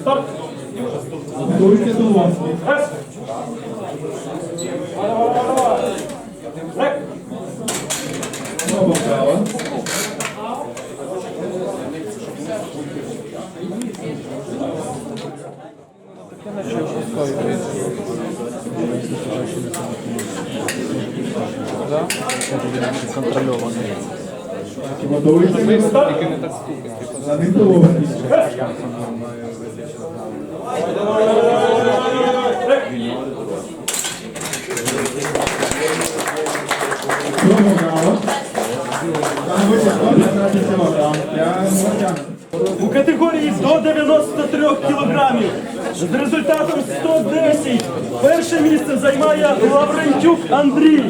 Старт! Готуйте Солонський. Раз! Контрольований. Там витягнути 15 кілограм. Я не категорії до 93 кілограмів. З результатом 110 перше місце займає Лаврентюк Андрій.